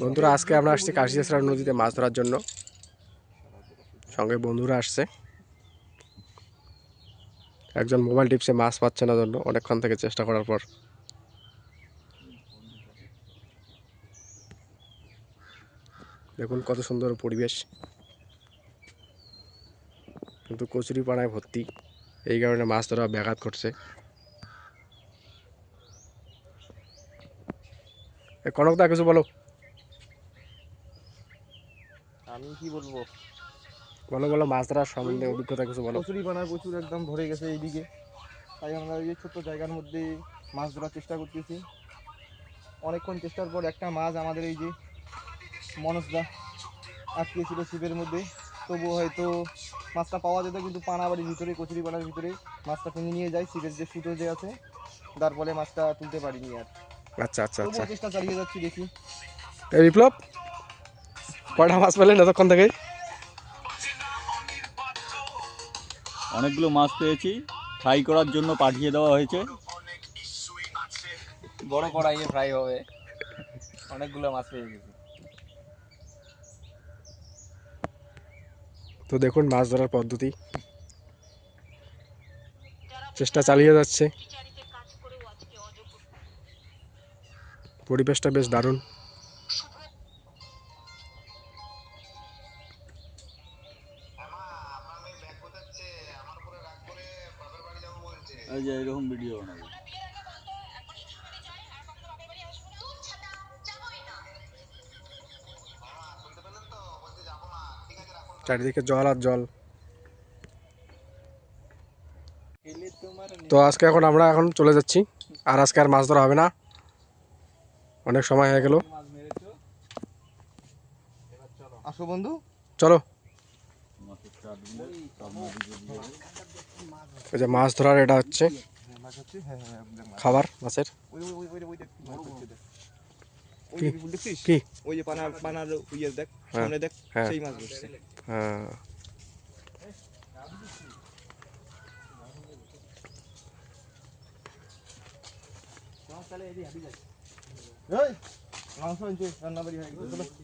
বন্ধুরা, আজকে আমরা আসছি কাশিয়াসরা নদীতে মাছ ধরার জন্য। সঙ্গে বন্ধুরা আসছে। একজন মোবাইল টিপসে মাছ পাচ্ছে না জন্য অনেকক্ষণ থেকে চেষ্টা করার পর। দেখুন কত সুন্দর পরিবেশ। কিন্তু কচুরি পাড়ায় ভর্তি। এই কারণে মাছ ধরা ব্যাঘাত ঘটছে। এ, কনকদা কিছু বলো। আমি কি বলব? বলো বলো মাছ ধরার সম্বন্ধে অভিজ্ঞতা কিছু বলো। কচুরি পানা প্রচুর একদম ভরে গেছে এইদিকে। তাই আমরা এই ছোট্ট জায়গার মধ্যে মাছ ধরার চেষ্টা করতেছি। অনেকক্ষণ চেষ্টার পর একটা মাছ আমাদের এই যে মনসদা আটকেছিল ছিপের মধ্যে। তবু হয়তো মাছটা পাওয়া যেত কিন্তু পানাবাড়ির ভিতরে কচুরি পানার ভিতরে মাছটা টেনে নিয়ে যায় ছিপের যে সুতো যে আছে তার ফলে মাছটা তুলতে পারিনি আর। আচ্ছা আচ্ছা আচ্ছা। চেষ্টা চালিয়ে যাচ্ছি দেখি। এই বিপ্লব কয়টা মাছ পেলেন এতক্ষণ থেকে? অনেকগুলো মাছ পেয়েছি ফ্রাই করার জন্য পাঠিয়ে দেওয়া হয়েছে। বড় কড়াইয়ে ফ্রাই হবে। অনেকগুলো মাছ পেয়ে গেছি। তো দেখুন মাছ ধরার পদ্ধতি। চেষ্টা চালিয়ে যাচ্ছে। পরিবেশটা বেশ দারুণ। এরকম ভিডিও বানাবো। চারিদিকে জল আর জল। তো আজকে এখন আমরা এখন চলে যাচ্ছি। আর আজকে আর মাছ ধরা হবে না। অনেক সময় হয়ে গেল আসো বন্ধু চলো যে মাছ ধরার এটা হচ্ছে। খাবার মাছের ওই কি? যে? ওই পানার পানার ইয়ে দেখ হ্যাঁ, সামনে দেখ হ্যাঁ। সেই মাছ বসছে হ্যাঁ মাংস রান্না বাড়ি হয়ে গেছে